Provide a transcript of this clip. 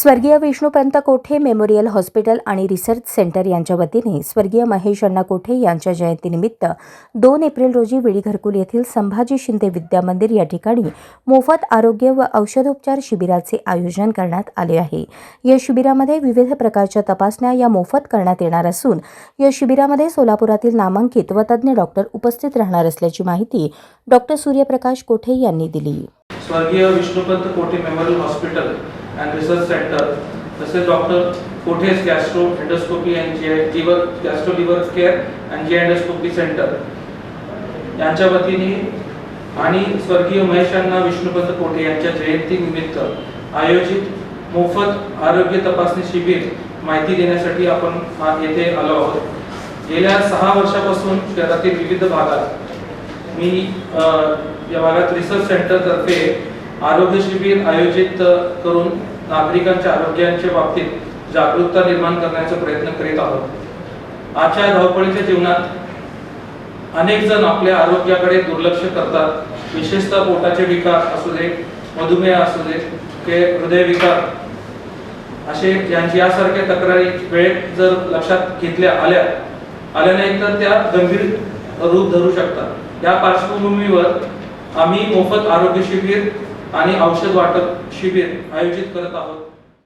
स्वर्गीय Vishnupant Kothe memorial hospital आणि research centre यांच्या वतीने स्वर्गीय महेश अण्णा कोठे यांच्या जयंतीनिमित्त दोन एप्रिल रोजी विडी घरकुल येथील संभाजी शिंदे विद्या मंदिर या ठिकाणी मोफत आरोग्य व औषधोपचार शिबिराचे आयोजन करण्यात आले आहे. या शिबिरामध्ये विविध प्रकारच्या तपासण्या या मोफत करण्यात येणार असून या शिबिरामध्ये सोलापुरातील नामांकित व तज्ज्ञ डॉक्टर उपस्थित राहणार असल्याची माहिती डॉक्टर सूर्यप्रकाश कोठे यांनी दिली. स्वर्गीय Vishnupant Kothe memorial hospital and research centre तसेच doctor कोठेस gastro endoscopy and J liver gastro liver care and J endoscopy centre यांच्या वतीने आणि स्वर्गीय महेश अण्णा विष्णुपंत कोठे यांच्या जयंतीनिमित्त आयोजित मोफत आरोग्य तपासणी शिबिर माहिती देण्यासाठी आपण येथे आलो आहोत. गेल्या सहा वर्षापासून शहरातील विविध भागात मी या भागात रिसर्च सेंटरतर्फे आरोग्य शिबिर आयोजित करून नागरिकांच्या आरोग्याच्या बाबतीत जागरूकता निर्माण करण्याचा प्रयत्न करीत आहोत. आजच्या धावपळीच्या जीवनात अनेक जण आपल्या आरोग्याकडे दुर्लक्ष करतात. विशेषतः पोटाचे विकार असू दे मधुमेह असू दे ते हृदयविकार असे यांची यासारख्या तक्रारी वेळेत जर लक्षात घेतल्या आल्या आल्या नाही तर त्या गंभीर रूप धरू शकतात. या पार्श्वभूमीवर आम्ही मोफत आरोग्य शिबिर आणि औषध वाटप शिबिर आयोजित करत आहोत.